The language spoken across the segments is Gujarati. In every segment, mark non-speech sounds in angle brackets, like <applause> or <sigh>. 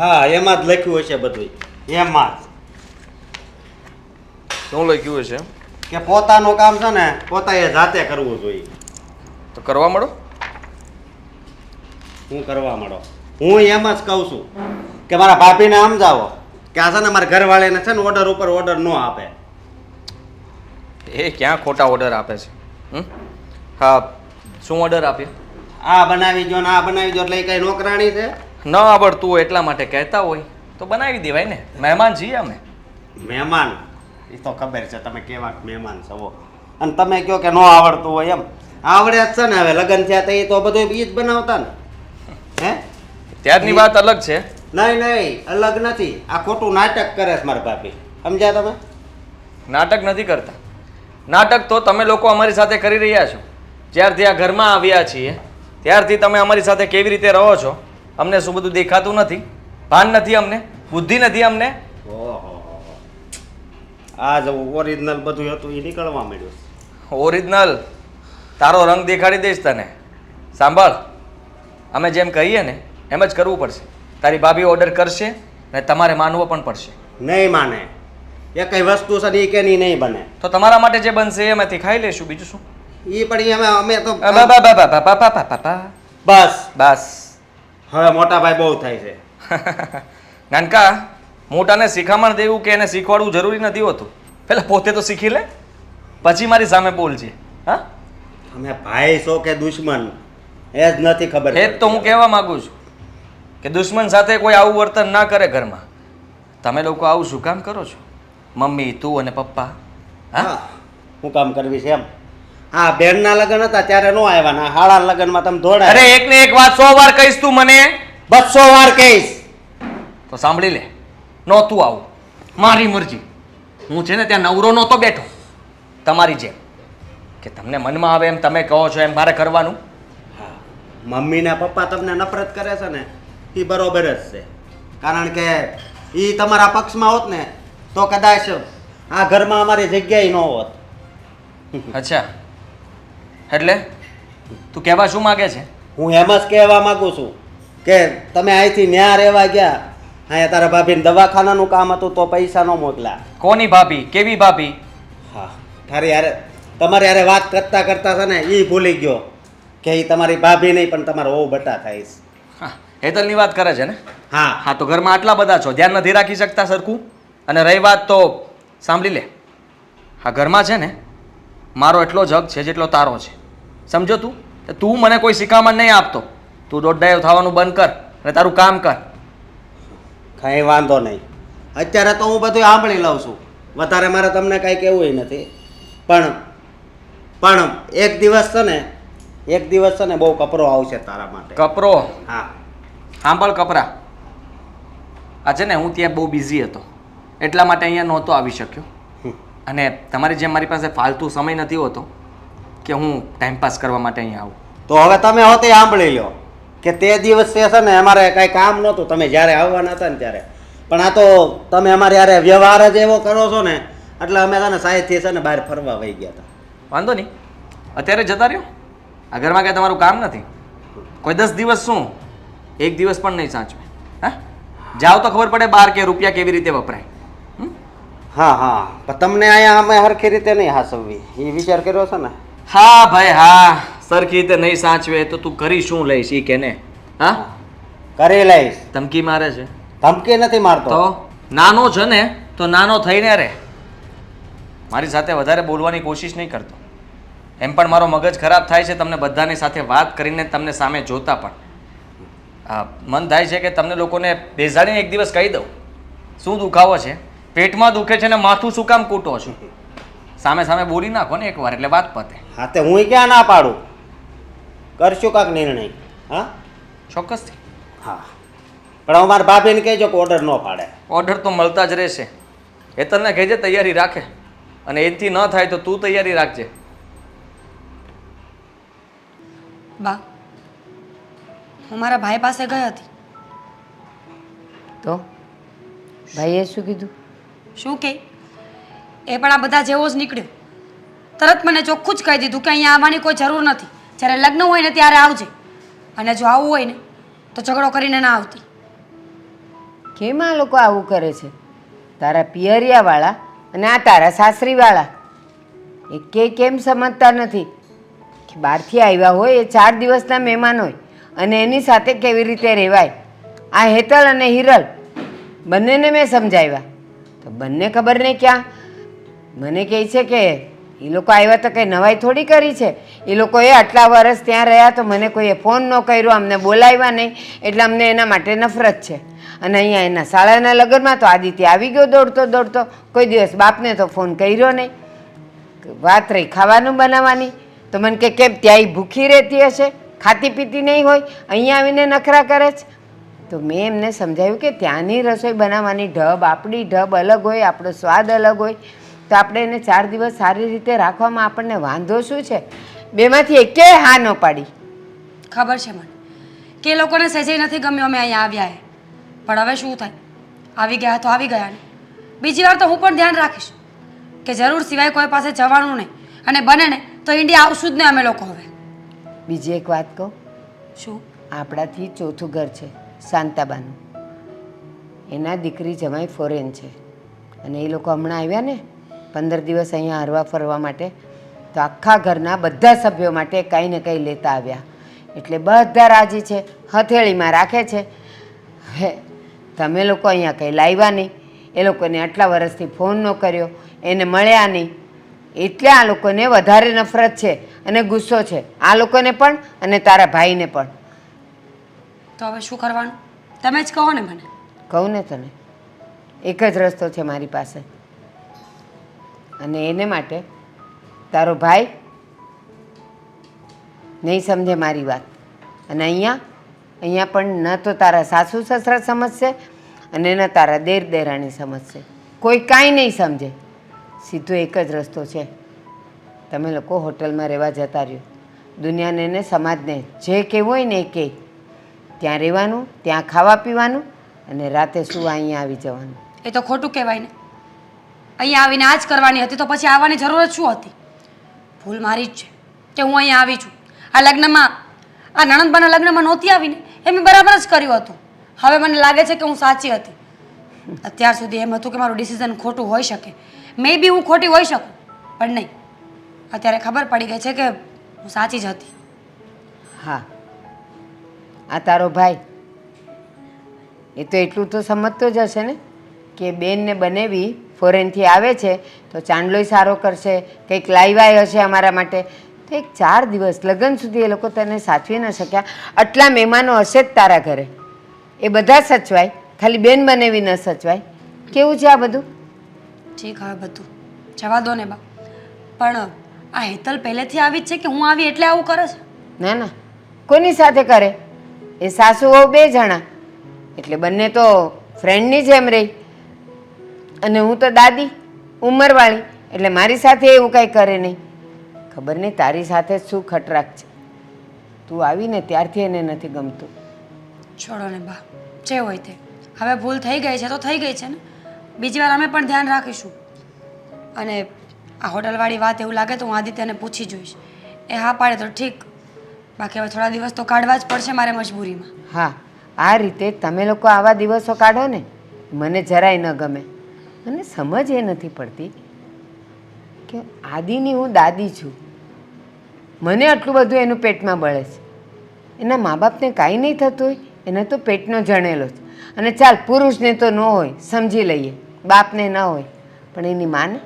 હા એમાં જ લખ્યું હશે બધું એમાં જ. શું લખ્યું છે કે પોતાનું કામ છે ને પોતાએ જાતે કરવું જોઈએ. તો કરવા મળો? હું કરવા માંડો હું એમ જ કહું છું કે મારા ભાભીને સમજાવો કે આ છે ને મારા ઘરવાળાને છે ને ઓર્ડર ઉપર ઓર્ડર ન આપે. એ ક્યાં ખોટા ઓર્ડર આપે છે? હમ? હા શું ઓર્ડર આપ્યો આ બનાવી દો ને આ બનાવી દો એટલે એ કઈ નોકરાણી છે? ન આવડતું હોય એટલા માટે કહેતા હોય તો બનાવી દેવાય ને. મહેમાન છીએ અમે. મહેમાન? એ તો ખબર છે તમે કેવા મહેમાન છો. અને તમે કહો કે ન આવડતું હોય એમ. આવડે જ છે ને હવે લગ્ન થયા તો એ તો બધું એ જ બનાવતા ને. હે? ત્યારની વાત અલગ છે. નહીં નહીં અલગ નથી. આ ખોટું નાટક કરે છે મારા ભાભી. સમજ્યા તમે? નાટક નથી કરતા. નાટક તો તમે લોકો અમારી સાથે કરી રહ્યા છો. જ્યારથી આ ઘરમાં આવ્યા છીએ ત્યારથી તમે અમારી સાથે કેવી રીતે રહો છો અમને શું બધું દેખાતું નથી? ભાન નથી અમને? બુદ્ધિ નથી અમને? આ જ ઓરિજિનલ બધું હતું એ નીકળવા માંડ્યું. ઓરિજિનલ તારો રંગ દેખાડી દઈશ તને. સાંભળ અમે જેમ કહીએ ને એમ જ કરવું પડશે. તારી ભાભી ઓર્ડર કરશે ને તમારે માનવો પણ પડશે. નહીં માને. એ કઈ વસ્તુ છે એ કે નહીં બને. તો તમારા માટે જે બનશે એ અમેથી ખાઈ લેશું બીજું શું? એ પણ અમે અમે તો બસ. બસ. હવે મોટા ભાઈ બહુ થાય છે. <laughs> નાનકા મોટાને શિખામણ દેવું કે એને શીખવાડવું જરૂરી નથી હોતું? પહેલાં પોતે તો શીખી લે પછી મારી સામે બોલજે હા? અમે ભાઈ છો કે દુશ્મન? એ જ નથી ખબર એ જ તો હું કહેવા માંગુ છું કે દુશ્મન સાથે કોઈ આવું વર્તન ના કરે ઘરમાં. તમે લોકો આવું શું કામ કરો છો? મમ્મી તું અને પપ્પા? હા? હા હું કામ કરવી છે એમ. હા બેનના લગ્ન હતા ત્યારે નો આવ્યા ને હાળા લગ્નમાં તમે અરે દોડાય એક ને એક વાત સો વાર કહીશ તું મને. બસો વાર કહીશ. તો સાંભળી લે. નહોતું આવું. મારી મરજી. હું છે ને ત્યાં નવરો નહોતો બેઠો. તમારી જેમ. કે તમને મનમાં આવે એમ તમે કહો છો એમ મારે કરવાનું? હા. મમ્મી ને પપ્પા તમને નફરત કરે છે ને એ બરોબર જ છે. કારણ કે એ તમારા પક્ષમાં હોત ને તો કદાચ આ ઘરમાં અમારી જગ્યાએ ન હોત. અચ્છા. એટલે તું કહેવા શું માગે છે? હું એમ જ કહેવા માંગુ છું કે તમે અહીંથી ન્યા રહેવા ગયા અહીંયા તારા ભાભીને દવાખાનાનું કામ હતું તો પૈસા ન મોકલ્યા. કોની ભાભી? કેવી ભાભી? હા તારી યારે તમારે યારે વાત કરતા કરતા છે ને એ ભૂલી ગયો કે એ તમારી ભાભી નહીં પણ તમારો ઓ બટા થાય હા હેતલની વાત કરે છે ને? હા. હા તો ઘરમાં આટલા બધા છો ધ્યાન નથી રાખી શકતા સરખું? અને રહી વાત તો સાંભળી લે. હા ઘરમાં છે ને મારો એટલો જ હક છે જેટલો તારો છે. સમજો તું? તું મને કોઈ શિખામણ નહીં આપતો. તું દોડડાયો થવાનું બંધ કર અને તારું કામ કર. કંઈ વાંધો નહીં. અત્યારે તો હું બધું સાંભળી લઉં છું. વધારે મારે તમને કાંઈ કહેવું નથી. પણ પણ એક દિવસ છે ને એક દિવસ છે ને બહુ કપરો આવશે તારા માટે. કપરો? હા. સાંભળ કપરા. આ છે ને હું ત્યાં બહુ બિઝી હતો. એટલા માટે અહીંયા નહોતો આવી શક્યો. અને તમારી જેમ મારી પાસે ફાલતુ સમય નથી હોતો. કે હું ટાઈમપાસ કરવા માટે અહીંયા આવું. તો હવે તમે હોતે સાંભળી લો કે તે દિવસે છે ને અમારે કાંઈ કામ નહોતું. તમે જ્યારે આવવાના હતા ને ત્યારે. પણ આ તો તમે અમારે યારે વ્યવહાર જ એવો કરો છો ને એટલે અમે છે ને સાહેબથી છે ને બહાર ફરવા વહી ગયા હતા. વાંધો નહીં. અત્યારે જતા રહ્યો? આ ઘરમાં કાંઈ તમારું કામ નથી? કોઈ દસ દિવસ શું? એક દિવસ પણ નહીં સાચવે. હા? જાઓ તો ખબર પડે બાર કે રૂપિયા કેવી રીતે વપરાય? હા હા. પણ તમને અહીંયા અમે સરખી રીતે નહીં હાસવવી. એ વિચાર કર્યો છે ને? હા ભાઈ હા. સરખી રીતે નહીં સાચવે તો તું કરી શું લઈશ એ કે ને હા? કરી લઈશ. ધમકી મારે છે. ધમકી નથી મારતો. તો નાનો છે ને તો નાનો થઈને રહે. મારી સાથે વધારે બોલવાની કોશિશ નહીં કરતો. એમ પણ મારો મગજ ખરાબ થાય છે તમને બધાની સાથે વાત કરીને તમને સામે જોતા પણ. મન થાય છે કે તમને લોકોને બેસાડીને એક દિવસ કહી દઉં. શું દુખાવો છે? પેટમાં દુખે છે ને માથું શું કામ કૂટો છો? સામે સામે બોલી નાખો ને એકવાર એટલે વાત પતે. હા તે હું ક્યાં ના પાડું? કરશું કાંક નિર્ણય. હા? ચોક્કસથી. હા. પણ અમારા ભાભીને કહેજો કે ઓર્ડર ન પાડે. ઓર્ડર તો મળતા જ રહેશે. હેતલને કહેજે તૈયારી રાખે. અને એથી ન થાય તો તું તૈયારી રાખજે. બા હું મારા ભાઈ પાસે ગઈ હતી. તો? ભાઈએ શું કીધું? શું કે? એ પણ આ બધા જેવો જ નીકળ્યો. તરત મને ચોખ્ખું જ કહી દીધું કે અહીંયા આવવાની કોઈ જરૂર નથી. જ્યારે લગ્ન હોય ને ત્યારે આવજે. અને જો આવવું હોય ને, તો ઝઘડો કરીને ના આવતી. કેમ લોકો આવું કરે છે? તારા પિયરિયાવાળા અને આ તારા સાસરીવાળા. એ કે કેમ સમજતા નથી? કે બહારથી આવ્યા હોય એ ચાર દિવસના મહેમાન હોય અને એની સાથે કેવી રીતે રહેવાય? આ હેતલ અને હિરલ બંનેને મેં સમજાવ્યા. તો બંને ખબર નહીં ક્યાં? મને કહે છે કે એ લોકો આવ્યા તો કંઈ નવાઈ થોડી કરી છે. એ લોકોએ આટલા વર્ષ ત્યાં રહ્યા તો મને કોઈએ ફોન ન કર્યો, અમને બોલાવ્યા નહીં. એટલે અમને એના માટે નફરત છે. અને અહીંયા એના શાળાના લગ્નમાં તો આદિત્ય આવી ગયો દોડતો દોડતો. કોઈ દિવસ બાપને તો ફોન કર્યો નહીં. વાત રહી ખાવાનું બનાવવાની. તો મને કે કેમ ત્યાં ભૂખી રહેતી હશે? ખાતી પીતી નહીં હોય? અહીંયા આવીને નખરા કરે છે. તો મેં એમને સમજાવ્યું કે ત્યાંની રસોઈ બનાવવાની ઢબ, આપણી ઢબ અલગ હોય, આપણો સ્વાદ અલગ હોય. તો આપણે એને ચાર દિવસ સારી રીતે રાખવામાં આપણને વાંધો શું છે? બેમાંથી એકે હા ન પાડી. ખબર છે મને. કે લોકોને સહેજે નથી ગમ્યો અમે અહીંયા આવ્યા એ. પણ હવે શું થાય? આવી ગયા તો આવી ગયા ને. બીજી વાર તો હું પણ ધ્યાન રાખીશ કે જરૂર સિવાય કોઈ પાસે જવાનું નહીં અને બને ને તો ઇન્ડિયા આવશું જ ને અમે લોકો હવે. બીજી એક વાત કહું. શું? આપણાથી ચોથું ઘર છે શાંતાબાનું. એના દીકરી જમાઈ ફોરેન છે. અને એ લોકો હમણાં આવ્યા ને પંદર દિવસ અહીંયા હરવા ફરવા માટે તો આખા ઘરના બધા સભ્યો માટે કંઈ ને કંઈ લેતા આવ્યા. એટલે બધા રાજી છે હથેળીમાં રાખે છે. હે તમે લોકો અહીંયા કંઈ લાવ્યા નહીં. એ લોકોને આટલા વર્ષથી ફોન ન કર્યો એને મળ્યા નહીં. એટલે આ લોકોને વધારે નફરત છે અને ગુસ્સો છે. આ લોકોને પણ અને તારા ભાઈને પણ. તો હવે શું કરવાનું? તમે જ કહો ને મને. કહું ને તને. એક જ રસ્તો છે મારી પાસે. અને એને માટે તારો ભાઈ નહીં સમજે મારી વાત. અને અહીંયા અહીંયા પણ ન તો તારા સાસુ સસરા સમજશે અને ન તારા દેર દેરાણી સમજશે. કોઈ કાંઈ નહીં સમજે. સીધો એક જ રસ્તો છે. તમે લોકો હોટલમાં રહેવા જતા રહ્યો. દુનિયાને ને સમાજને જે કહેવું હોય ને એ કહે. ત્યાં રહેવાનું, ત્યાં ખાવા પીવાનું અને રાતે શું અહીંયા આવી જવાનું. એ તો ખોટું કહેવાય ને. અહીંયા આવીને આ જ કરવાની હતી તો પછી આવવાની જરૂર જ શું હતી? ભૂલ મારી જ છે કે હું અહીંયા આવી છું. આ લગ્નમાં, આ નણંદબાના લગ્નમાં નહોતી આવીને. એ મેં બરાબર જ કર્યું હતું. હવે મને લાગે છે કે હું સાચી હતી. અત્યાર સુધી એમ હતું કે મારું ડિસિઝન ખોટું હોઈ શકે. મે બી હું ખોટી હોઈ શકું, પણ નહીં. અત્યારે ખબર પડી ગઈ છે કે હું સાચી જ હતી. હા. આ તારો ભાઈ. એ તો એટલું તો સમજતો જ હશે ને કે બેનને બનેવી ફોરેનથી આવે છે તો ચાંદલોય સારો કરશે કંઈક લાઈવાય હશે અમારા માટે. તો એક ચાર દિવસ લગ્ન સુધી એ લોકો તને સાચવી ન શક્યા. આટલા મહેમાનો હશે જ તારા ઘરે. એ બધા સચવાય ખાલી બેન બનેવી ન સચવાય. કેવું છે આ બધું? ઠીક હવે બધું. જવા દો ને બા. પણ આ હેતલ પહેલેથી આવી જ છે કે હું આવી એટલે આવું કરે છે? ના ના. કોની સાથે કરે? એ સાસુ હોવ બે જણા. એટલે બંને તો ફ્રેન્ડની જેમ રહી. અને હું તો દાદી ઉંમરવાળી એટલે મારી સાથે એવું કાંઈ કરે નહીં. ખબર નહીં તારી સાથે શું ખટરાક છે. તું આવીને ત્યારથી એને નથી ગમતું. છોડો ને બા જે હોય તે. હવે ભૂલ થઈ ગઈ છે તો થઈ ગઈ છે ને. બીજી વાર અમે પણ ધ્યાન રાખીશું. અને આ હોટલવાળી વાત એવું લાગે તો હું આદિત્યને પૂછી જોઈશ. એ હા પાડે તો ઠીક. બાકી હવે થોડા દિવસ તો કાઢવા જ પડશે મારે મજબૂરીમાં. હા આ રીતે તમે લોકો આવા દિવસો કાઢો ને મને જરાય ન ગમે. મને સમજ એ નથી પડતી કે આદિની હું દાદી છું. મને આટલું બધું એનું પેટમાં બળે છે. એના મા બાપને કાંઈ નહીં થતું હોય એને તો પેટનો જણેલો છે. અને ચાલ પુરુષને તો ન હોય સમજી લઈએ. બાપને ન હોય. પણ એની માને?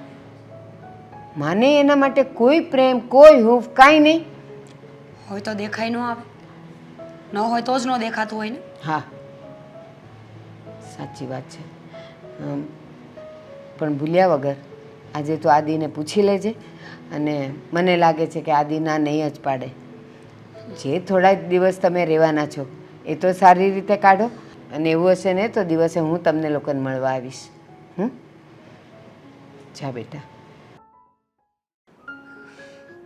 માને એના માટે કોઈ પ્રેમ કોઈ હૂફ કાંઈ નહીં. હોય તો દેખાય ન આવે. ન હોય તો જ ન દેખાતું હોય ને. હા. સાચી વાત છે. પણ ભૂલ્યા વગર આજે તો આદિને પૂછી લેજે અને મને લાગે છે કે આદિ ના નહીં જ પાડે. જે થોડા દિવસ તમે રહેવાના છો એ તો સારી રીતે કાઢો અને એવું હશે ને તો દિવસે હું તમને લોકોને મળવા આવીશ. હમ? જા બેટા.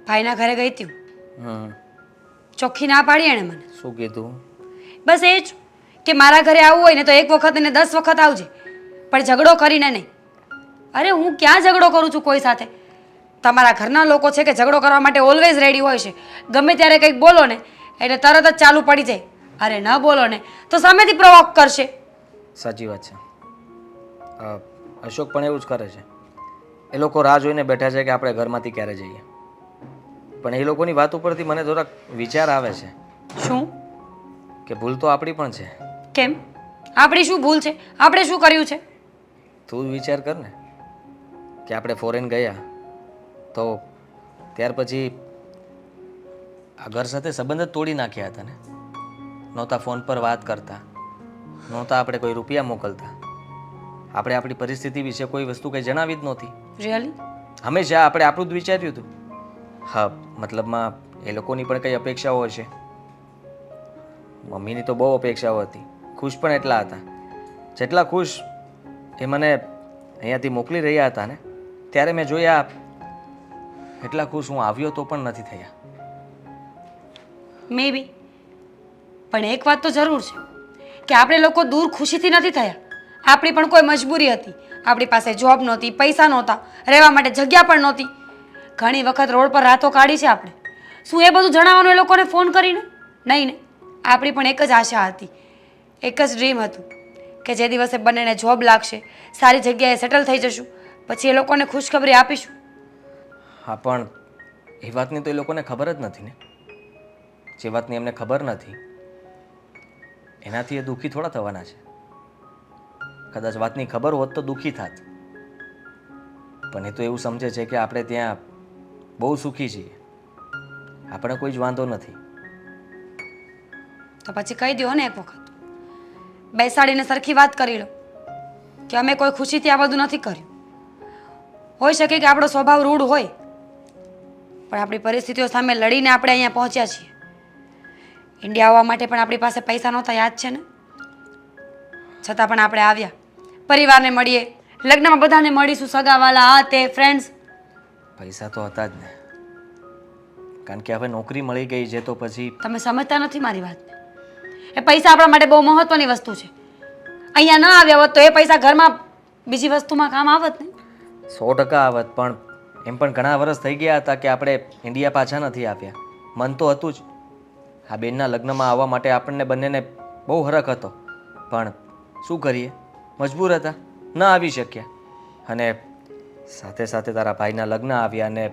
ભાઈના ઘરે ગઈ હતી હું. હમ ચોખ્ખી ના પાડી એણે મને? શું કીધું? બસ એ જ કે મારા ઘરે આવવું હોય ને તો એક વખત અને દસ વખત આવજે પણ ઝઘડો કરીને નહીં. અરે હું ક્યાં ઝઘડો કરું છું કોઈ સાથે? તમારા ઘરના લોકો છે કે ઝઘડો કરવા માટે ઓલવેઝ રેડી હોય છે. ગમે ત્યારે કંઈક બોલો ને એટલે તરત જ ચાલુ પડી જાય. અરે ન બોલો ને તો સામેથી પ્રવોક કરશે. સાચી વાત છે. અશોક પણ એવું જ કરે છે. એ લોકો રાહ જોઈને બેઠા છે કે આપણે ઘરમાંથી ક્યારે જઈએ. પણ એ લોકોની વાત ઉપરથી મને થોડાક વિચાર આવે છે. શું? કે ભૂલ તો આપણી પણ છે. કેમ? આપણી શું ભૂલ છે? આપણે શું કર્યું છે? તું વિચાર કર ને. કે આપણે ફોરેન ગયા તો ત્યાર પછી આ ઘર સાથે સંબંધ જ તોડી નાખ્યા હતા ને. નહોતા ફોન પર વાત કરતા નહોતા આપણે કોઈ રૂપિયા મોકલતા. આપણે આપણી પરિસ્થિતિ વિશે કોઈ વસ્તુ કંઈ જણાવી જ નહોતી. રિયલી હંમેશા આપણે આપણું જ વિચાર્યું હતું. હા મતલબમાં એ લોકોની પણ કંઈ અપેક્ષાઓ હશે. મમ્મીની તો બહુ અપેક્ષાઓ હતી. ખુશ પણ એટલા હતા. જેટલા ખુશ એ મને અહીંયાથી મોકલી રહ્યા હતા ને ત્યારે મેં જોયા, એટલા ખુશ હું આવ્યો તો પણ નથી થયા. મે બી પણ એક વાત તો જરૂર છે, કે આપણે લોકો દૂર ખુશીથી નથી થયા. આપણી પણ કોઈ મજબૂરી હતી. આપણી પાસે જોબ નહોતી, પૈસા નહોતા, રહેવા માટે જગ્યા પણ નહોતી. ઘણી વખત રોડ પર રાતો કાઢી છે આપણે. શું એ બધું જણાવવાનું એ લોકોને ફોન કરીને? નહીં ને આપણી પણ એક જ આશા હતી. એક જ ડ્રીમ હતું, કે જે દિવસે બંનેને જોબ લાગશે, સારી જગ્યાએ સેટલ થઈ જશું. પછી એ લોકોને ખુશખબરી આપીશું. હા પણ એ વાતની તો એ લોકોને ખબર જ નથી ને. જે વાતની એમને ખબર નથી એનાથી એ દુઃખી થોડા થવાના છે. કદાચ વાતની ખબર હોત તો દુઃખી થાત. પણ એ તો એવું સમજે છે કે આપણે ત્યાં બહુ સુખી છીએ. આપણે કોઈ જ વાંધો નથી. તો પછી કહી દો ને એક વખત. બેસાડીને સરખી વાત કરી લો કે અમે કોઈ ખુશીથી આ બધું નથી કર્યું. હોઈ શકે કે આપણો સ્વભાવ રૂઢ હોય. પણ આપણી પરિસ્થિતિઓ સામે લડીને આપણે અહીંયા પહોંચ્યા છીએ. ઇન્ડિયા આવવા માટે પણ આપણી પાસે પૈસા નહોતા યાદ છે ને? છતાં પણ આપણે આવ્યા. પરિવારને મળીએ. લગ્નમાં બધાને મળીશું સગાવાલા આ તે ફ્રેન્ડ્સ પૈસા તો હતા જ ને. કારણ કે હવે નોકરી મળી ગઈ છે તો પછી તમે સમજતા નથી મારી વાત. એ પૈસા આપણા માટે બહુ મહત્વની વસ્તુ છે. અહીંયા ન આવ્યા હોત તો એ પૈસા ઘરમાં બીજી વસ્તુમાં કામ આવત ને? સો ટકા આવત, પણ એમ પણ ઘણા વર્ષ થઈ ગયા હતા કે આપણે ઇન્ડિયા પાછા નથી આવ્યા. મન તો હતું જ. આ બેનના લગ્નમાં આવવા માટે આપણને બંનેને બહુ હરખ હતો. પણ શું કરીએ? મજબૂર હતા. ન આવી શક્યા. અને સાથે સાથે તારા ભાઈના લગ્ન આવ્યા અને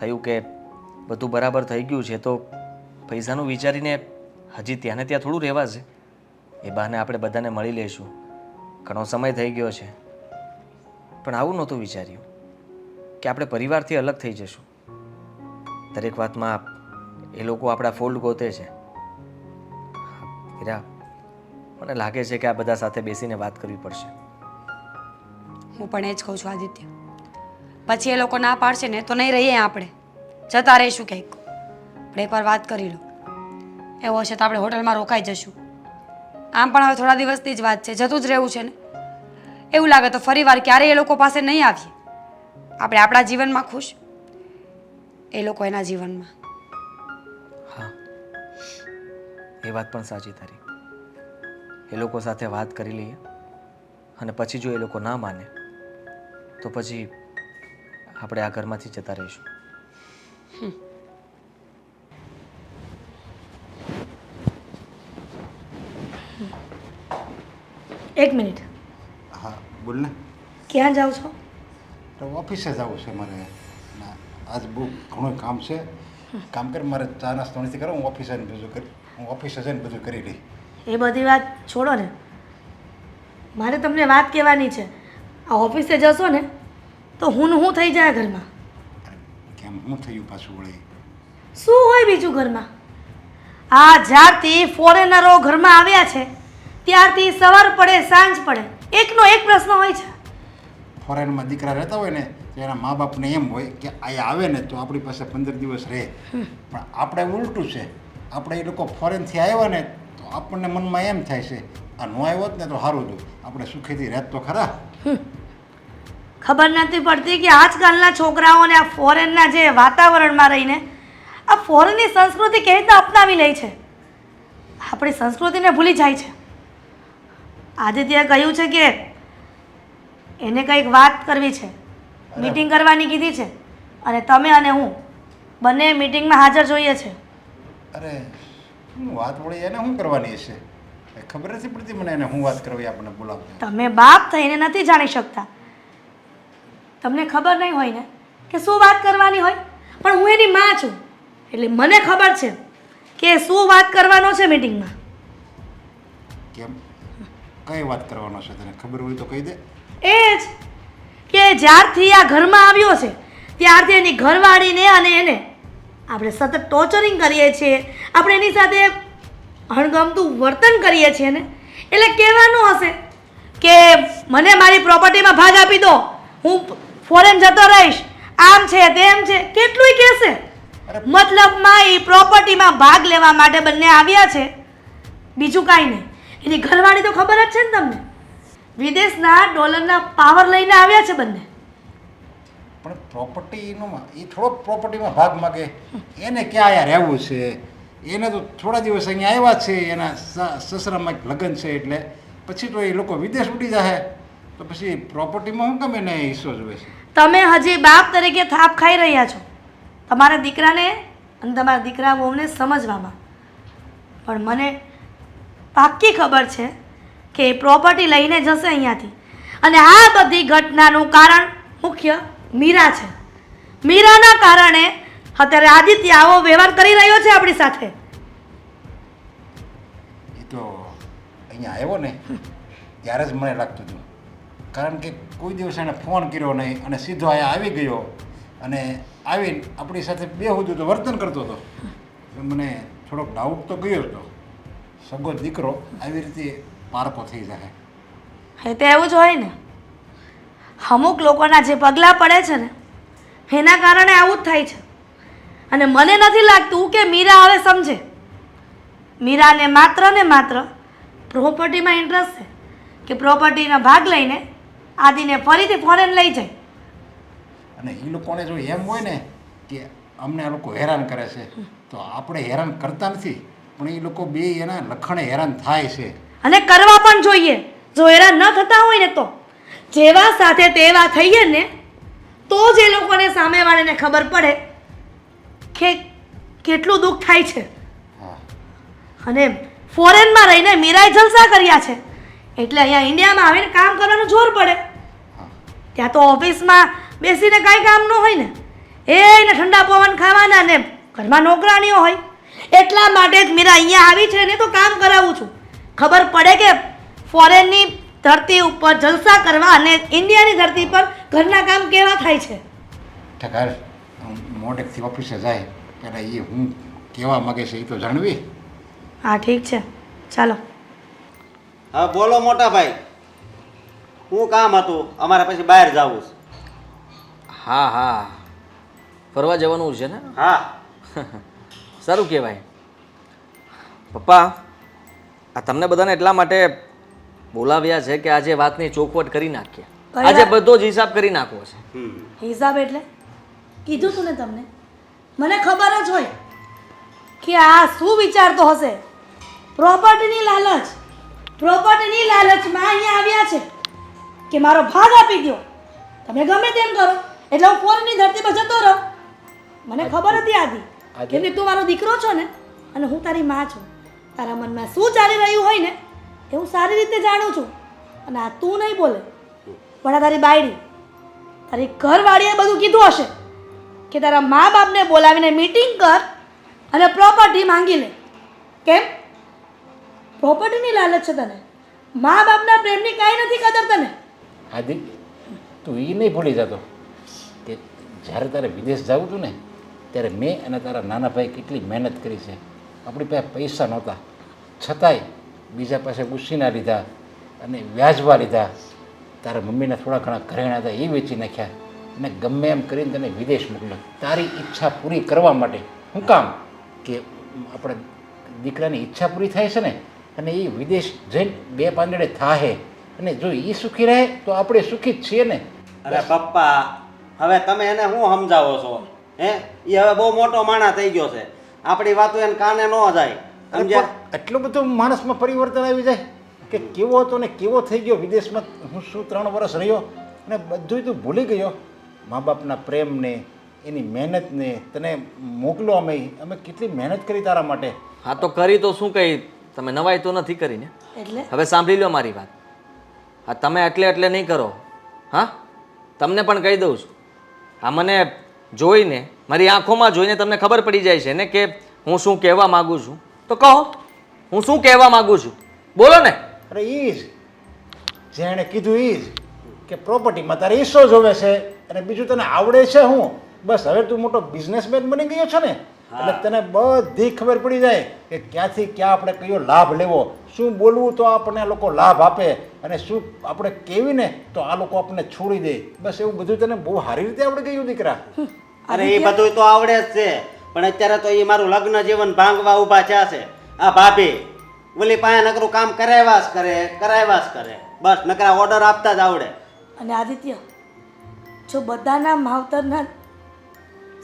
થયું કે બધું બરાબર થઈ ગયું છે, તો પૈસાનું વિચારીને હજી ત્યાં ને ત્યાં થોડું રહેવા છે એ બહાને આપણે બધાને મળી લઈશું. ઘણો સમય થઈ ગયો છે. પણ આવું નહોતું વિચાર્યું કે આપણે પરિવારથી અલગ થઈ જશું. દરેક વાતમાં એ લોકો આપણા ફોલ્ડ ગોતે છે. મને લાગે છે કે આ બધા સાથે બેસીને વાત કરવી પડશે. હું પણ એ જ કહું છું, આદિત્ય. પછી એ લોકો ના પાડશે ને તો નહીં રહીએ આપણે. જતા રહીશું કંઈક આપણે એકવાર વાત કરી લો. એવું હશે તો આપણે હોટલમાં રોકાઈ જશું. આમ પણ હવે થોડા દિવસની જ વાત છે. જતું જ રહેવું છે ને. એવું લાગે તો ફરી વાર ક્યારે એ લોકો પાસે નહીં આવીએ. આપણે આપણા જીવનમાં ખુશ. એ લોકો એના જીવનમાં. હા. એ વાત પણ સાચી તારી. એ લોકો સાથે વાત કરી લઈએ અને પછી જો એ લોકો ના માને તો પછી આપણે આ ઘરમાંથી જતા રહીશું. એક મિનિટ. બોલ ને ક્યાં જાઓ છો? તો ઓફિસે જવું છે મારે. આજ બહુ ઘણું કામ છે. કામ કરી મારે ચા નાસ્તો નથી કરો હું ઓફિસે બધું કરી હું ઓફિસે જઈને બધું કરી લઈ. એ બધી વાત છોડો ને. મારે તમને વાત કહેવાની છે. આ ઓફિસે જશો ને તો હું હું થઈ જાય ઘરમાં. કેમ હું થયું પાછું વળી? શું હોય બીજું ઘરમાં? આ જ્યારથી ફોરેનરો ઘરમાં આવ્યા છે ત્યારથી સવાર પડે સાંજ પડે. એકનો એક પ્રશ્ન હોય છે. ફોરેનમાં દીકરા રહેતા હોય ને તો એના મા બાપને એમ હોય કે અહીંયા આવે ને તો આપણી પાસે પંદર દિવસ રહે. પણ આપણે ઉલટું છે. આપણે એ લોકો ફોરેનથી આવ્યા ને તો આપણને મનમાં એમ થાય છે આ ન આવ્યો ને તો સારું હતું. આપણે સુખેથી રહેત તો ખરા. ખબર નથી પડતી કે આજકાલના છોકરાઓને આ ફોરેનના જે વાતાવરણમાં રહીને આ ફોરેનની સંસ્કૃતિ કેવી રીતે અપનાવી લે છે? આપણી સંસ્કૃતિને ભૂલી જાય છે. આદિત્યએ કહ્યું છે કે એને કંઈક વાત કરવી છે. મીટિંગ કરવાની કીધી છે. અને તમે અને હું બંને મીટિંગમાં હાજર જોઈએ છે. અરે હું વાત વળી એને શું કરવાની હશે? ખબર નથી પડતી મને એને હું વાત કરવી આપણને બોલાવતો તમે બાપ થઈને નથી જાણી શકતા. તમને ખબર નહીં હોય ને કે શું વાત કરવાની હોય? પણ હું એની માં છું. એટલે મને ખબર છે કે શું વાત કરવાનો છે મીટિંગમાં. કેમ? કઈ વાત કરવાનો છે તને? ખબર હોય તો કહી દે. એ જ કે જ્યારથી આ ઘરમાં આવ્યો છે ત્યારથી એની ઘરવાળીને અને એને આપણે સતત ટોર્ચરિંગ કરીએ છીએ. આપણે એની સાથે અણગમતું વર્તન કરીએ છીએ ને? એટલે કહેવાનું હશે કે મને મારી પ્રોપર્ટીમાં ભાગ આપી દો. હું ફોરેન જતો રહીશ. આમ છે તેમ છે કેટલુંય કહેશે. મતલબમાં એ પ્રોપર્ટીમાં ભાગ લેવા માટે બંને આવ્યા છે. બીજું કાંઈ નહીં. એની ઘરવાળી તો ખબર જ છે ને તમને? વિદેશના ડોલરના પાવર લઈને આવ્યા છે બંને. પણ પ્રોપર્ટીનો એ થોડોક પ્રોપર્ટીમાં ભાગ માગે. એને ક્યાં અહીંયા રહેવું છે? એને તો થોડા દિવસ અહીંયા આવ્યા છે એના સસરામાં લગ્ન છે એટલે. પછી તો એ લોકો વિદેશ ઉડી જાય તો પછી પ્રોપર્ટીમાં હું કેમ એને હિસ્સો જોવે છે? તમે હજી બાપ તરીકે થાપ ખાઈ રહ્યા છો. તમારા દીકરાને અને તમારા દીકરા બહુને સમજવામાં. પણ મને પાક્કી ખબર છે કે પ્રોપર્ટી લઈને જશે અહીંયાથી. અને આ બધી ઘટનાનું કારણ મુખ્ય મીરા છે. મીરાના કારણે અત્યારે આદિત્ય આવો વ્યવહાર કરી રહ્યો છે આપણી સાથે. એ તો અહીંયા આવ્યો ને, ત્યારે જ મને લાગતું હતું. કારણ કે કોઈ દિવસ એને ફોન કર્યો નહીં અને સીધો અહીંયા આવી ગયો અને આવીને આપણી સાથે બે હતું તો વર્તન કરતો હતો. મને થોડોક ડાઉટ તો ગયો હતો. સગો દીકરો આવી રીતે પારકો થઈ જાય એ તો એવું જ હોય ને. અમુક લોકોના જે પગલાં પડે છે ને એના કારણે આવું જ થાય છે. અને મને નથી લાગતું કે મીરા હવે સમજે. મીરાને માત્ર ને માત્ર પ્રોપર્ટીમાં ઇન્ટરેસ્ટ છે કે પ્રોપર્ટીના ભાગ લઈને આદિને ફરીથી ફોરેન લઈ જાય. અને એ લોકોને જો એમ હોય ને કે અમને આ લોકો હેરાન કરે છે તો આપણે હેરાન કરતા નથી. પણ એ લોકો બે એના લખણે હેરાન થાય છે. અને કરવા પણ જોઈએ. જો હેરાન ન થતા હોય ને તો. જેવા સાથે તેવા થઈએ ને તો જ એ લોકોને સામેવાળાને ખબર પડે કે કેટલું દુઃખ થાય છે. અને ફોરેનમાં રહીને મીરાએ જલસા કર્યા છે. એટલે અહીંયા ઇન્ડિયામાં આવીને કામ કરવાનું જોર પડે. ત્યાં તો ઓફિસમાં બેસીને કાંઈ કામ ન હોય ને. એને ઠંડા પવન ખાવાના ને ઘરમાં નોકરાણીઓ હોય. એટલા માટે જ મીરા અહીંયા આવી છે ને તો કામ કરાવું છું. ખબર પડે કે ફોરેનની ધરતી ઉપર જલસા કરવા અને ઇન્ડિયાની ધરતી પર ઘરના કામ કેવા થાય છે? ઠકાર મોડેકથી ઓફિસે જાય પહેલાં એ હું કહેવા માગે છે એ તો જાણવી. હા ઠીક છે. ચાલો. હા બોલો મોટા ભાઈ. હું કામ હતું અમારે પછી બહાર જવું છે. હા હા. ફરવા જવાનું છે ને? હા. <laughs> સારું કહેવાય. પપ્પા આ તમને બધાને એટલા માટે બોલાવ્યા છે કે આજે વાતની ચોખવટ કરી નાખીએ. કઈ આજે બધો જ હિસાબ કરી નાખવો છે. હિસાબ એટલે? કીધું તું ને તમને. મને ખબર જ હોય કે આ શું વિચારતો હશે. પ્રોપર્ટીની લાલચ. પ્રોપર્ટીની લાલચમાં અહીંયા આવ્યા છે કે મારો ભાગ આપી દો તમે ગમે તેમ કરો. એટલે હું ફોરની ધરતી પર જતો રહો. મને ખબર હતી આદિ. કેમ કે તું મારો દીકરો છો ને અને હું તારી માં છું. તારા મનમાં શું ચાલી રહ્યું હોય ને એ હું સારી રીતે જાણું છું. અને આ તું નહીં બોલે. પણ આ તારી બાયડી તારી ઘરવાળીએ બધું કીધું હશે કે તારા મા બાપને બોલાવીને મીટિંગ કર અને પ્રોપર્ટી માંગી લે. કેમ? પ્રોપર્ટીની લાલચ છે તને. મા બાપના પ્રેમની કાંઈ નથી કદર તને. આદિ તું એ નહીં ભૂલી જતો કે જ્યારે તારે વિદેશ જવું હતું ને ત્યારે મેં અને તારા નાના ભાઈ કેટલી મહેનત કરી છે. આપણી પાસે પૈસા નહોતા. છતાંય બીજા પાસે ગુસ્સીના લીધા અને વ્યાજવા લીધા. તારા મમ્મીના થોડા ઘણા ઘરેણા હતા એ વેચી નાખ્યા અને ગમે એમ કરીને તને વિદેશ મોકલ્યો. તારી ઈચ્છા પૂરી કરવા માટે શું કામ? કે આપણે દીકરાની ઈચ્છા પૂરી થાય છે ને? અને એ વિદેશ જઈને બે પાંદડે થાહે. અને જો એ સુખી રહે તો આપણે સુખી જ છીએ ને? અરે પપ્પા, હવે તમે એને શું સમજાવો છો? હે? એ હવે બહુ મોટો માણા થઈ ગયો છે. આપણી વાતો એને કાને ન જાય. સમજ્યા? એટલું બધું માણસમાં પરિવર્તન આવી જાય કે કેવો હતો ને કેવો થઈ ગયો વિદેશમાં? હું શું ત્રણ વર્ષ રહ્યો અને બધું તું ભૂલી ગયો. મા બાપના પ્રેમને એની મહેનતને તને મોકલો અમે અમે કેટલી મહેનત કરી તારા માટે. હા તો કરી તો શું કહી તમે નવાઈ તો નથી કરીને. એટલે? હવે સાંભળી લો મારી વાત. હા તમે એટલે એટલે નહીં કરો. હા? તમને પણ કહી દઉં છું. આ મને જોઈને, મારી આંખોમાં જોઈને તમને ખબર પડી જાય છે ને કે હું શું કહેવા માગું છું. તો કહો, હું શું કહેવા માગું છું? બોલો ને. અરે ઈ જ. જેણે કીધું ઈ જ કે પ્રોપર્ટીમાં તારે હિસ્સો જોવે છે અને બીજું તને આવડે છે હું? બસ, હવે તું મોટો બિઝનેસમેન બની ગયો છે ને. એટલે તને બધી ખબર પડી જાય કે ક્યાંથી ક્યાં આપણે કયો લાભ લેવો. શું બોલવું તો આપણને લોકો લાભ આપે અને શું આપણે કેવી ને તો આ લોકો આપણને છોડી દે. બસ એવું બધું તને બહુ સારી રીતે આપણે ગયું દીકરા. અરે એ બધું તો આવડે જ છે. પણ અત્યારે તો એ મારું લગ્ન જીવન ભાંગવા ઊભા થયા છે. આ ભાભી ઓલી પાસે નકરું કામ કરાવ્યા જ કરે કરાવ્યા જ કરે. બસ નકરા ઓર્ડર આપતા જ આવડે. અને આદિત્ય જો બધાના માવતરના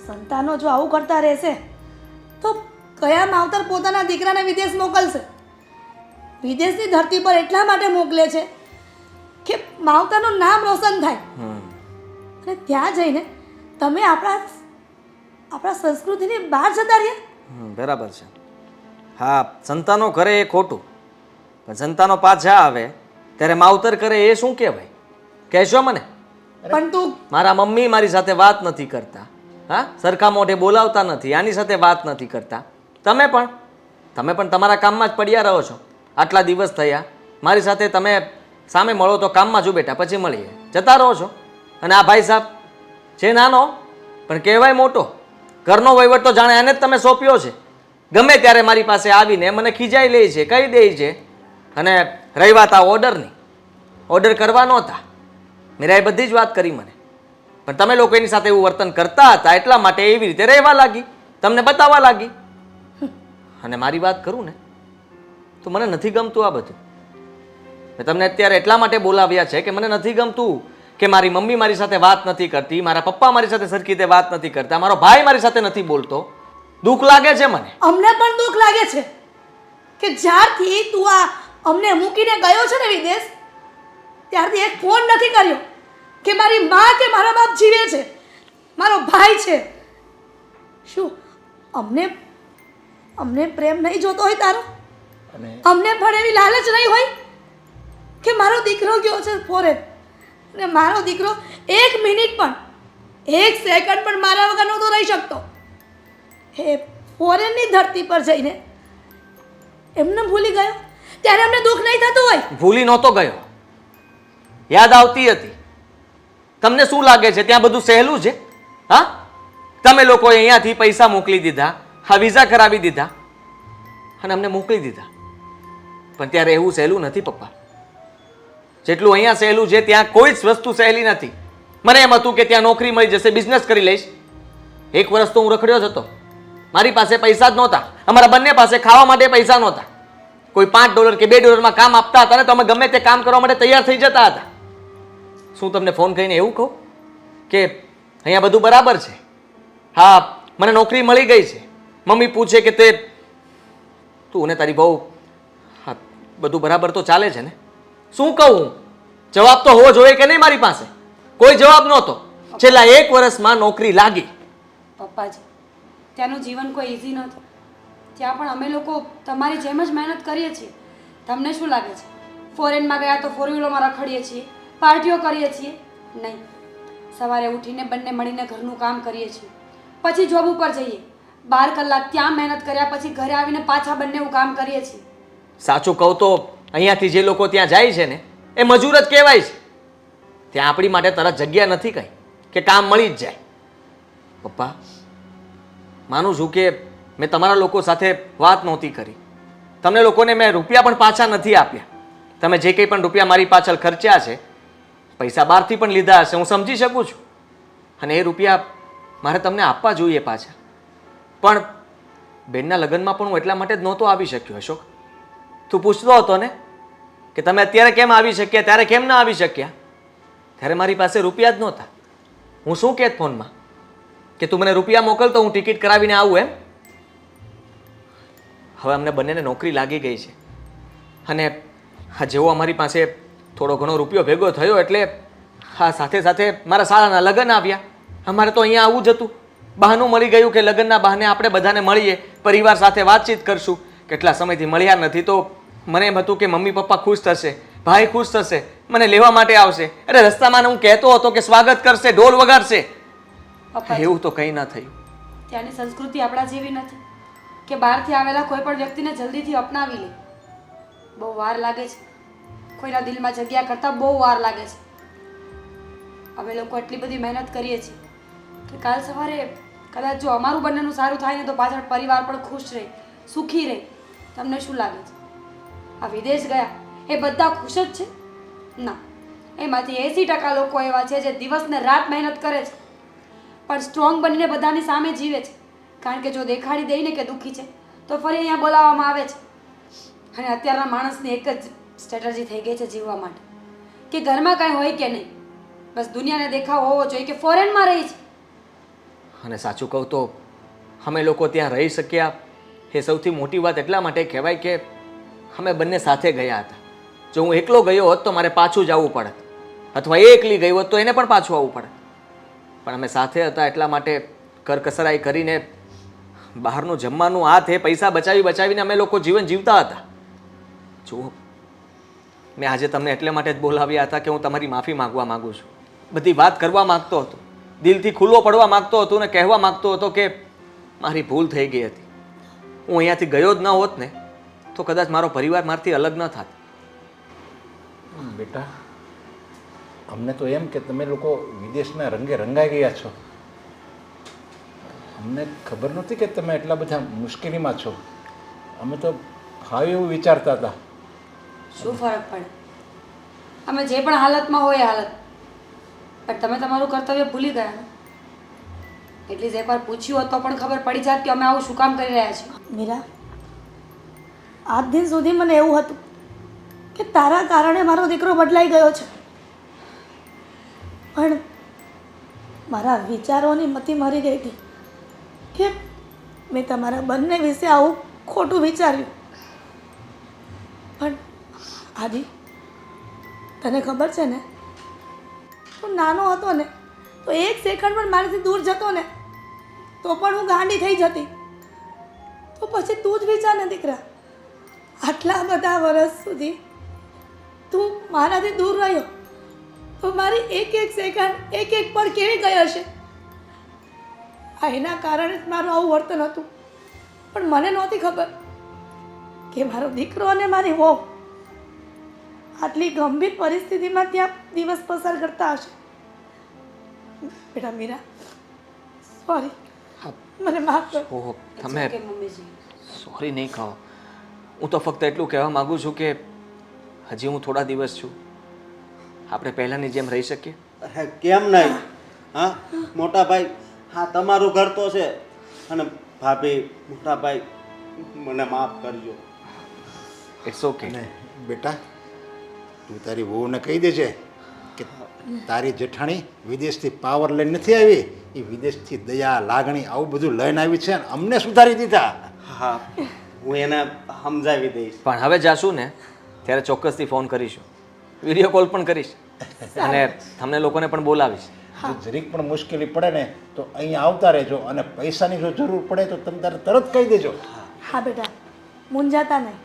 સંતાનો જો આવું કરતા રહેશે તો કયા માવતર પોતાના દીકરાને વિદેશ મોકલશે? વિદેશની ધરતી પર એટલા માટે મોકલે છે કે માવતરનું નામ રોશન થાય. અને ત્યાં જઈને તમે આપણા આપણા સંસ્કૃતિની બહાર જતા રહ્યા? બરાબર છે. હા સંતાનો કરે એ ખોટું. પણ સંતાનો પાછા આવે ત્યારે માવતર કરે એ શું કહેવાય? કહેશો મને? પણ તું મારા મમ્મી મારી સાથે વાત નથી કરતા. હા? સરખા મોઢે બોલાવતા નથી, આની સાથે વાત નથી કરતા. તમે પણ? તમે પણ તમારા કામમાં જ પડ્યા રહો છો. આટલા દિવસ થયા. મારી સાથે તમે સામે મળો તો કામમાં જ બેટા પછી મળીએ. જતા રહો છો. અને આ ભાઈ સાહેબ છે નાનો, પણ કહેવાય મોટો, ઘરનો વહીવટ તો જાણે એને જ તમે સોંપ્યો છે. ગમે ત્યારે મારી પાસે આવીને મને ખીજાઈ લે છે, કહી દે છે. અને રહી વાત આ ઓર્ડરની ઓર્ડર કરવા નહોતા. મીરાએ બધી જ વાત કરી મને. પણ તમે લોકો એની સાથે એવું વર્તન કરતા હતા એટલા માટે એવી રીતે રહેવા લાગી. તમને બતાવવા લાગી. અને મારી વાત કરું ને, તો મને નથી ગમતું આ બધું. મેં તમને અત્યારે એટલા માટે બોલાવ્યા છે કે મને નથી ગમતું કે મારી મમ્મી મારી સાથે વાત નથી કરતી, મારા પપ્પા મારી સાથે સરખી રીતે વાત નથી કરતા, મારો ભાઈ મારી સાથે નથી બોલતો. દુઃખ લાગે છે મને. અમને પણ દુઃખ લાગે છે કે જ્યારથી તું આ અમને મૂકીને ગયો છે ને વિદેશ, ત્યારથી એક ફોન નથી કર્યો. કે મારી મા કે મારા બાપ જીવે છે? મારો ભાઈ છે. શું? અમને અમને પ્રેમ નહીં જોતો હોય તારો? અમને પણ એવી લાલચ નહીં હોય? કે મારો દીકરો ગયો છે ફોરેન ને મારો દીકરો એક મિનિટ પણ એક સેકન્ડ પણ મારા વગર નહોતો રહી શકતો. એ ફોરેનની ધરતી પર જઈને એમને ભૂલી ગયો? ત્યારે અમને દુઃખ નહીં થતું હોય? ભૂલી નહોતો ગયો. યાદ આવતી હતી. તમને શું લાગે છે? ત્યાં બધું સહેલું છે? હા? તમે લોકોએ અહીંયાથી પૈસા મોકલી દીધા, હા, વિઝા કરાવી દીધા અને અમને મોકલી દીધા. પણ ત્યારે એવું સહેલું નથી, પપ્પા. જેટલું અહીંયા સહેલું છે, ત્યાં કોઈ જ વસ્તુ સહેલી નથી. મને એમ હતું કે ત્યાં નોકરી મળી જશે બિઝનેસ કરી લઈશ. એક વર્ષ તો હું રખડ્યો જ હતો. મારી પાસે પૈસા જ નહોતા. અમારા બંને પાસે ખાવા માટે પૈસા નહોતા. કોઈ પાંચ ડોલર કે બે ડોલરમાં કામ આપતા હતા ને તો અમે ગમે તે કામ કરવા માટે તૈયાર થઈ જતા હતા. શું તમને ફોન કરીને એવું કહું કે અહીંયા બધું બરાબર છે? હા, મને નોકરી મળી ગઈ છે. મમ્મી પૂછે કે તે તું ને તારી બહુ, હા, બધું બરાબર તો ચાલે છે ને? શું કહું જવાબ તો હોવો જોઈએ કે નહીં મારી પાસે? કોઈ જવાબ નહોતો. છેલ્લા એક વર્ષમાં નોકરી લાગી. પપ્પાજી, ત્યાંનું જીવન કોઈ ઇઝી નથી ત્યાં પણ અમે લોકો તમારી જેમ જ મહેનત કરીએ છીએ. તમને શું લાગે છે? ફોરેનમાં ગયા તો ફોર વ્હીલરમાં રખડીએ છીએ. પાર્ટીઓ કરીએ છીએ? નહીં. સવારે ઉઠીને બંને મળીને ઘરનું કામ કરીએ છીએ. પછી જોબ ઉપર જઈએ. બાર કલાક ત્યાં મહેનત કર્યા પછી ઘરે આવીને પાછા બંને કામ કરીએ છીએ. સાચું કહું તો અહીંયાથી જે લોકો ત્યાં જાય છે ને, એ મજૂર જ કહેવાય છે. ત્યાં આપણી માટે તરત જગ્યા નથી કંઈ, કે કામ મળી જ જાય. પપ્પા, માનું છું કે મેં તમારા લોકો સાથે વાત નહોતી કરી. તમને લોકોને મેં રૂપિયા પણ પાછા નથી આપ્યા. તમે જે કંઈ પણ રૂપિયા મારી પાછળ ખર્ચ્યા છે પૈસા બહારથી પણ લીધા હશે, હું સમજી શકું છું. અને એ રૂપિયા મારે તમને આપવા જોઈએ પાછા. પણ બેનના લગ્નમાં પણ હું એટલા માટે જ નહોતો આવી શક્યો, અશોક. તું પૂછતો હતો ને કે તમે અત્યારે કેમ આવી શક્યા? ત્યારે કેમ ના આવી શક્યા? ત્યારે મારી પાસે રૂપિયા જ નહોતા. હું શું કહેત ફોનમાં? કે તું મને રૂપિયા મોકલ તો હું ટિકિટ કરાવીને આવું એમ? હવે અમને બંનેને નોકરી લાગી ગઈ છે. અને જેવો અમારી પાસે થોડો ઘણો રૂપિયો ભેગો થયો એટલે હા સાથે સાથે મારા સારાના લગ્ન આવ્યા. અમારે તો અહીંયા આવવું જ હતું. બહાનું મળી ગયું કે લગ્નના બહાને આપણે બધાને મળીએ પરિવાર સાથે વાતચીત કરશું. કેટલા સમયથી મળ્યા નથી તો મને એમ હતું કે મમ્મી પપ્પા ખુશ થશે ભાઈ ખુશ થશે મને લેવા માટે આવશે. અરે રસ્તામાં હું કહેતો હતો કે સ્વાગત કરશે ઢોલ વગાડશે. એવું તો કંઈ ના થયું. ત્યાંની સંસ્કૃતિ આપણા જેવી નથી કે બહારથી આવેલા કોઈ પણ વ્યક્તિને જલ્દીથી અપનાવી લે. બહુ વાર લાગે છે. કોઈના દિલમાં જગ્યા કરતાં બહુ વાર લાગે છે. અમે લોકો એટલી બધી મહેનત કરીએ છીએ કે કાલ સવારે કદાચ જો અમારું બંનેનું સારું થાય ને તો પાછળ પરિવાર પણ ખુશ રહે, સુખી રહે. તમને શું લાગે છે? આ વિદેશ ગયા, એ બધા ખુશ જ છે? ના, એમાંથી એંસી ટકા લોકો એવા છે જે દિવસને રાત મહેનત કરે છે. પણ સ્ટ્રોંગ બનીને બધાની સામે જીવે છે. કારણ કે જો દેખાડી દઈને કે દુઃખી છે, તો ફરી અહીંયા બોલાવવામાં આવે છે. અને અત્યારના માણસની એક જ સ્ટ્રેટજી થઈ ગઈ છે જીવવા માટે. કે ઘરમાં કાંઈ હોય કે નહીં? બસ દુનિયાને દેખાવ હોવો જોઈએ કે ફોરેનમાં રહી છે. અને સાચું કહું તો, અમે લોકો ત્યાં રહી શક્યા. એ સૌથી મોટી વાત એટલા માટે કહેવાય કે, અમે બંને સાથે ગયા હતા. જો હું એકલો ગયો હોત તો મારે પાછું જવું પડત. અથવા એ એકલી ગઈ હોત તો એને પણ પાછું આવવું પડે પણ અમે સાથે હતા એટલા માટે કરકસરાઈ કરીને બહારનું જમવાનું આ થે પૈસા બચાવી બચાવીને અમે લોકો જીવન જીવતા હતા. જુઓ મેં આજે તમને એટલે માટે જ બોલાવ્યા હતા કે હું તમારી માફી માગવા માગું છું. બધી વાત કરવા માંગતો હતો. દિલથી ખુલ્લો પડવા માગતો હતો ને કહેવા માગતો હતો કે મારી ભૂલ થઈ ગઈ હતી. હું અહીંયાથી ગયો જ ન હોત ને, તો કદાચ મારો પરિવાર મારથી અલગ ન થાત. બેટા, અમને તો એમ કે તમે લોકો વિદેશના રંગે રંગાઈ ગયા છો. અમને ખબર નહોતી કે તમે એટલા બધા મુશ્કેલીમાં છો. અમે તો ફાવે એવું વિચારતા હતા. શું ફરક પડે? અમે જે પણ હાલતમાં હોય હાલત. પણ તમે તમારું કર્તવ્ય ભૂલી ગયા એટલી જ એકવાર પૂછ્યું હોત તો પણ ખબર પડી જાત કે અમે આવું શું કામ કરી રહ્યા છીએ. મીરા, આજ દિન સુધી મને એવું હતું કે તારા કારણે મારો દીકરો બદલાઈ ગયો છે. પણ મારા વિચારોની મતી મરી ગઈ હતી કે મેં તમારા બંને વિશે આવું ખોટું વિચાર્યું. પણ આદિ, તને ખબર છે ને? તું નાનો હતો ને, તો એક સેકન્ડ પણ મારાથી દૂર જતો ને, તો પણ હું ગાંડી થઈ જતી. તો પછી તું જ વિચાર ને દીકરા, આટલા બધા વર્ષ સુધી તું મારાથી દૂર રહ્યો, તો મારી એક એક સેકન્ડ, એક એક પર કેવી ગઈ હશે? આ એના કારણે જ મારું આવું વર્તન હતું. પણ મને નહોતી ખબર કે મારો દીકરો અને મારી વહુ આટલી ગંભીર પરિસ્થિતિમાં ત્યાં દિવસ પસાર કરતા હશે? બેટા મીરા સોરી મને માફ કરો. ઓહો તમે સોરી નહીં કહો. હું તો ફક્ત એટલું કહેવા માગું છું કે હજી હું થોડા દિવસ છું. આપણે પહેલાંની જેમ રહી શકીએ? અરે કેમ નહીં? હા? મોટા ભાઈ હા તમારું ઘર તો છે. અને ભાભી મોટા ભાઈ મને માફ કરજો. ઇટ્સ ઓકે બેટા તું તારી વહુને કહી દેજે કે તારી જેઠાણી વિદેશથી પાવર લઈને નથી આવી? એ વિદેશથી દયા લાગણી આવું બધું લઈને આવી છે અને અમને સુધારી દીધા. હા હું એને સમજાવી દઈશ. પણ હવે જાશું ને ત્યારે ચોક્કસથી ફોન કરીશું. વીડિયો કોલ પણ કરીશ. અને તમને લોકોને પણ બોલાવીશ. જો જરીક પણ મુશ્કેલી પડે ને તો અહીંયા આવતા રહેજો અને પૈસાની જો જરૂર પડે તો તમે તારે તરત કહી દેજો. હા બેટા. મૂંઝાતા નહીં.